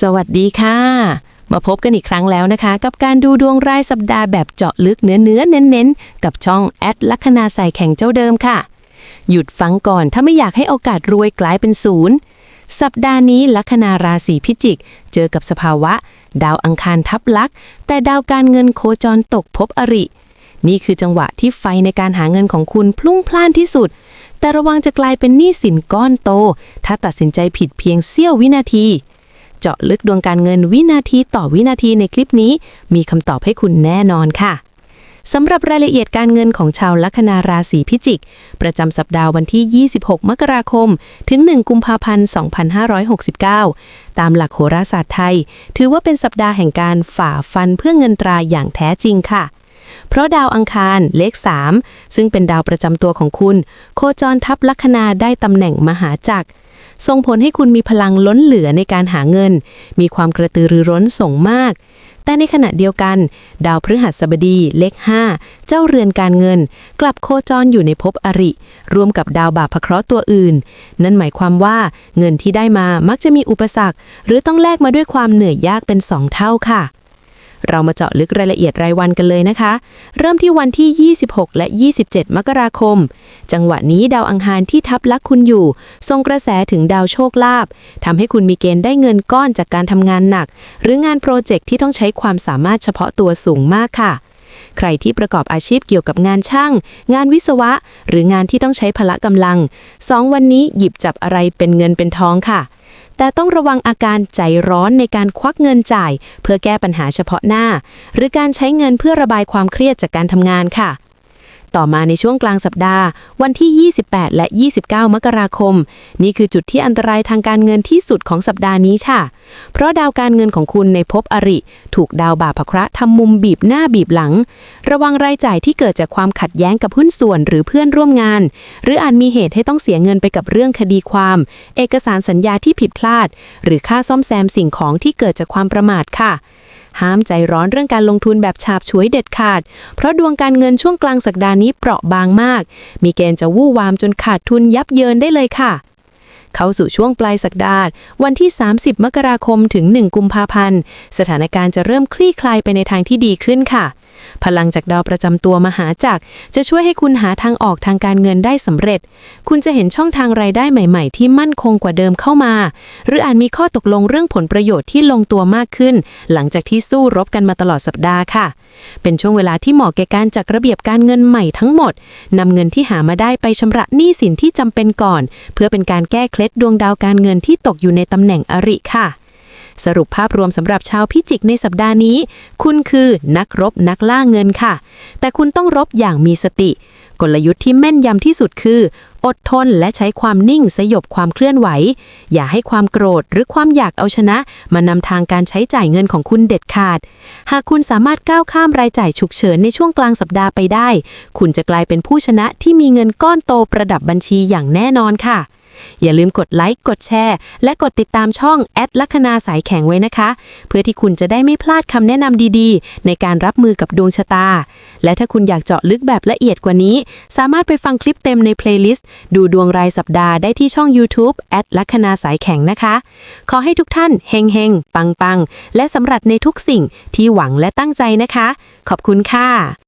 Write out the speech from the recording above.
สวัสดีค่ะ มาพบกันอีกครั้งแล้วนะคะ กับการดูดวงรายสัปดาห์แบบเจาะลึกเนื้อเนื้อๆเน้นๆ กับช่องแอดลัคนาใส่แข่งเจ้าเดิมค่ะ หยุดฟังก่อนถ้าไม่อยากให้โอกาสรวยกลายเป็นศูนย์สัปดาห์นี้ลัคนาราศีพิจิก เจอกับสภาวะ ดาวอังคารทับลัก แต่ดาวการเงินโคจรตกภพอริ นี่คือจังหวะที่ไฟในการหาเงินของคุณพลุ่งพล่านที่สุด แต่ระวังจะกลายเป็นหนี้สินก้อนโต ถ้าตัดสินใจผิดเพียงเสี้ยววินาที จาะลึกดวงการเงินวินาทีต่อวินาทีในคลิปนี้ มีคำตอบให้คุณแน่นอนค่ะสำหรับรายละเอียดการเงินของชาวลัคนาราศีพิจิก ประจำสัปดาห์วันที่ 26 มกราคม ถึง 1 กุมภาพันธ์ 2569 ตามหลักโหราศาสตร์ไทย ถือว่าเป็นสัปดาห์แห่งการฝ่าฟันเพื่อเงินตราอย่างแท้จริงค่ะ เพราะดาวอังคารเลข 3 ซึ่งเป็นดาวประจำตัวของคุณ โคจรทับลัคนาได้ตำแหน่งมหาจักร ส่งผลให้คุณมีพลังล้นเหลือในการหาเงิน มีความกระตือรือร้นส่งมาก แต่ในขณะเดียวกัน ดาวพฤหัสบดีเลข 5 เจ้าเรือนการเงิน กลับโคจรอยู่ในภพอริ รวมกับดาวบาปพเคราะห์ตัวอื่น นั่นหมายความว่าเงินที่ได้มามักจะมีอุปสรรค หรือต้องแลกมาด้วยความเหนื่อยยากเป็นสองเท่าค่ะ เรามาเจาะลึกรายละเอียดรายวันกันเลยนะคะ เริ่มที่วันที่ 26 และ 27 มกราคม จังหวะนี้ดาวอังคารที่ทับลักคุณอยู่ ทรงกระแสถึงดาวโชคลาภทำให้คุณมีเกณฑ์ได้เงินก้อนจากการทำงานหนัก หรืองานโปรเจกต์ที่ต้องใช้ความสามารถเฉพาะตัวสูงมากค่ะใครที่ประกอบอาชีพเกี่ยวกับงานช่าง งานวิศวะ หรืองานที่ต้องใช้พละกำลังสองวันนี้หยิบจับอะไรเป็นเงินเป็นทองค่ะ แต่ต้องระวังอาการใจร้อนในการควักเงินจ่าย เพื่อแก้ปัญหาเฉพาะหน้า หรือการใช้เงินเพื่อระบายความเครียดจากการทำงานค่ะ ต่อมาในช่วงกลางสัปดาห์ วันที่ 28 และ 29 มกราคม นี่คือจุดที่อันตรายทางการเงินที่สุดของสัปดาห์นี้ค่ะ เพราะดาวการเงินของคุณในภพอริ ถูกดาวบาปพเคระทำมุมบีบหน้าบีบหลัง ระวังรายจ่ายที่เกิดจากความขัดแย้งกับหุ้นส่วนหรือเพื่อนร่วมงาน หรืออาจมีเหตุให้ต้องเสียเงินไปกับเรื่องคดีความ เอกสารสัญญาที่ผิดพลาด หรือค่าซ่อมแซมสิ่งของที่เกิดจากความประมาทค่ะ ห้ามใจร้อนเรื่องการลงทุนแบบฉาบฉวยเด็ดขาด เพราะดวงการเงินช่วงกลางสัปดาห์นี้เปราะบางมาก มีเกณฑ์จะวู่วามจนขาดทุนยับเยินได้เลยค่ะเข้าสู่ช่วงปลายสัปดาห์วันที่ 30 มกราคมถึง 1 กุมภาพันธ์ สถานการณ์จะเริ่มคลี่คลายไปในทางที่ดีขึ้นค่ะ พลังจากดาวประจำตัวมหาจักรจะช่วยให้คุณหาทางออกทางการเงินได้สำเร็จ คุณจะเห็นช่องทางรายได้ใหม่ ๆ ที่มั่นคงกว่าเดิมเข้ามา หรืออาจมีข้อตกลงเรื่องผลประโยชน์ที่ลงตัวมากขึ้น หลังจากที่สู้รบกันมาตลอดสัปดาห์ค่ะ เป็นช่วงเวลาที่เหมาะแก่การจัดระเบียบการเงินใหม่ทั้งหมดนำเงินที่หามาได้ไปชำระหนี้สินที่จำเป็นก่อน เพื่อเป็นการแก้เคล็ดดวงดาวการเงินที่ตกอยู่ในตำแหน่งอริค่ะ สรุปภาพรวมสำหรับชาวพิจิกในสัปดาห์นี้ คุณคือนักรบนักล่าเงินค่ะ แต่คุณต้องรบอย่างมีสติ กลยุทธ์ที่แม่นยำที่สุดคือ อดทนและใช้ความนิ่งสยบความเคลื่อนไหว อย่าให้ความโกรธหรือความอยากเอาชนะ มานำทางการใช้จ่ายเงินของคุณเด็ดขาด หากคุณสามารถก้าวข้ามรายจ่ายฉุกเฉินในช่วงกลางสัปดาห์ไปได้ คุณจะกลายเป็นผู้ชนะที่มีเงินก้อนโตประดับบัญชีอย่างแน่นอนค่ะ อย่าลืมกดไลค์กดแชร์ และกดติดตามช่องแอดลัคนาสายแข็งไว้นะคะ เพื่อที่คุณจะได้ไม่พลาดคำแนะนำดีๆ ในการรับมือกับดวงชะตา และถ้าคุณอยากเจาะลึกแบบละเอียดกว่านี้ สามารถไปฟังคลิปเต็มในเพลย์ลิสต์ดูดวงรายสัปดาห์ได้ที่ช่อง YouTube แอดลัคนาสายแข็งนะคะ ขอให้ทุกท่านเฮงเฮงปังปังและสำเร็จในทุกสิ่งที่หวังและตั้งใจนะคะ ขอบคุณค่ะ